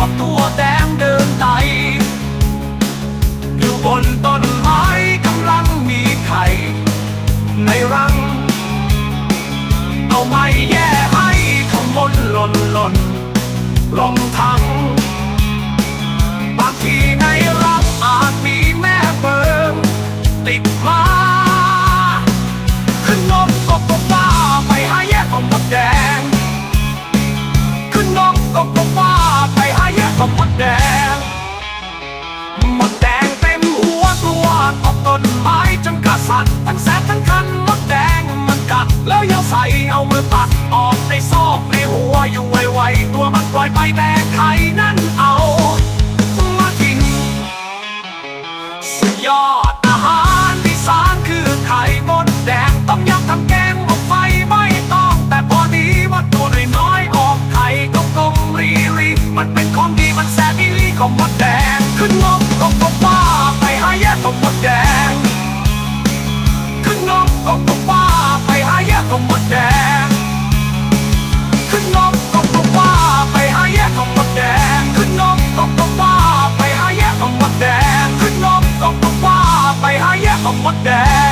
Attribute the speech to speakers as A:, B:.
A: วกตัวแดงเดินไตอยู่บนต้นไม้กำลังมีไข่ ในรัง เอาไม้แย่ให้ขมนหล่นหล่นลงทาง ในหัวอยู่ไวๆตัวมันปล่อยไปแต่ไข่นั่นเอามากินสุดยอดอาหารที่สารคือไข่มดแดงต้มยำทำแกงหมกไฟไม่ต้อง แต่พอดีว่าตัวน้อยๆออกไข่กลมๆรีรีมันเป็นของดีมันแซ่บอีลีของมดแดง ไปห